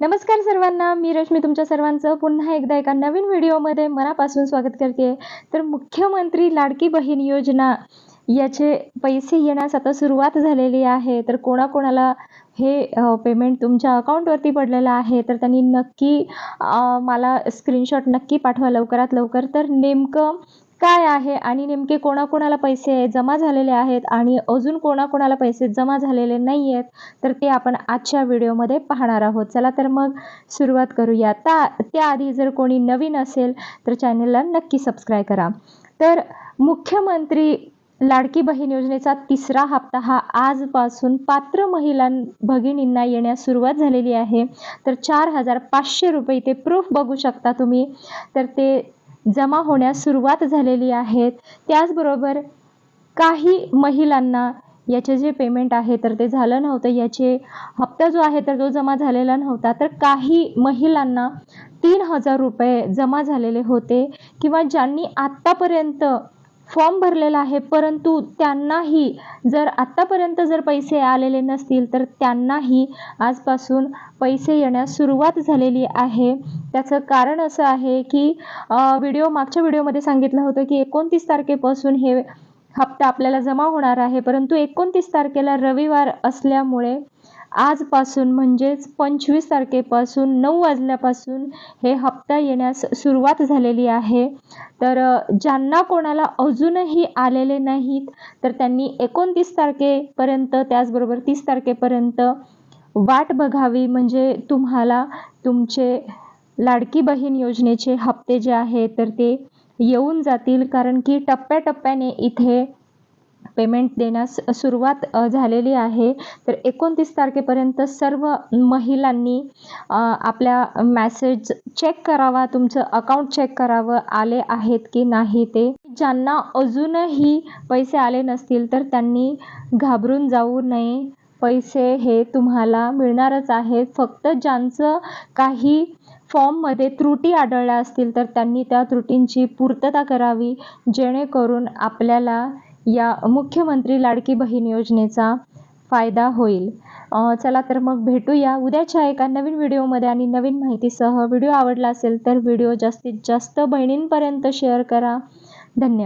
नमस्कार सर्वांना मी रश्मी तुमच्या सर्वांचं पुन्हा एकदा एका नवीन व्हिडिओमध्ये मनापासून स्वागत करते. तर मुख्यमंत्री लाडकी बहीण योजना याचे पैसे येण्यास आता सुरुवात झालेली आहे. तर कोणाकोणाला हे पेमेंट तुमच्या अकाउंटवरती पडलेलं आहे? तर त्यांनी नक्की मला स्क्रीनशॉट नक्की पाठवा लवकरात लवकर. तर नेमकं काय आहे आणि नेमके कोणाकोणाला पैसे जमा झालेले आहेत आणि अजून कोणाकोणाला पैसे जमा झालेले नाही आहेत तर ते आपण आजच्या व्हिडिओमध्ये पाहणार आहोत. चला तर मग सुरुवात करूया. त्या त्याआधी जर कोणी नवीन असेल तर चॅनलला नक्की सबस्क्राईब करा. तर मुख्यमंत्री लाडकी बहीण योजनेचा तिसरा हप्ता हा आजपासून पात्र महिलां भगिनींना येण्यास सुरुवात झालेली आहे. तर चार हजार पाचशे रुपये ते प्रूफ बघू शकता तुम्ही. तर ते जमा होण्यास सुरुवात झालेली आहेत. त्याचबरोबर काही महिलांना याचे जे पेमेंट आहे तर ते झालं नव्हतं. याचे हप्ता जो आहे तर तो जमा झालेला नव्हता. तर काही महिलांना तीन हजार रुपये जमा झालेले होते किंवा ज्यांनी आत्तापर्यंत फॉर्म भरलेला आहे. परंतु त्यांनाही जर आत्तापर्यंत जर पैसे आलेले नसतील तर त्यांनाही आजपासून पैसे येण्यास सुरुवात झालेली आहे. त्याचं कारण असं आहे की व्हिडिओ मागच्या व्हिडिओमध्ये सांगितलं होतं की एकोणतीस तारखेपासून हे हप्ता आपल्याला जमा होणार आहे. परंतु एकोणतीस तारखेला रविवार असल्यामुळे आजपासून म्हणजेच पंचवीस तारखेपासून नऊ वाजल्यापासून हे हप्ता येण्यास सुरुवात झालेली आहे. तर ज्यांना कोणाला अजूनही आलेले नाहीत तर त्यांनी एकोणतीस तारखेपर्यंत त्याचबरोबर तीस तारखेपर्यंत वाट बघावी. म्हणजे तुम्हाला तुमचे लाडकी बहीण योजनेचे हप्ते जे आहेत तर ते येऊन जातील. कारण की टप्प्याटप्प्याने इथे पेमेंट देण्यास सुरुवात झालेली आहे. तर एकोणतीस तारखेपर्यंत सर्व महिलांनी आपल्या मॅसेज चेक करावा तुमचं अकाउंट चेक करावं आले आहेत की नाही ते. ज्यांना अजूनही पैसे आले नसतील तर त्यांनी घाबरून जाऊ नये. पैसे हे तुम्हाला मिळणारच आहेत. फक्त ज्यांचं काही फॉर्ममध्ये त्रुटी आढळल्या असतील तर त्यांनी त्या त्रुटींची पूर्तता करावी जेणेकरून आपल्याला या मुख्यमंत्री लाडकी बहीण योजनेचा फायदा होईल. चला तर मग भेटूया. उद्याच्या एका नवीन व्हिडिओमध्ये आणि नवीन माहितीसह. व्हिडिओ आवडला असेल तर व्हिडिओ जास्तीत जास्त बहिणींपर्यंत शेअर करा. धन्यवाद.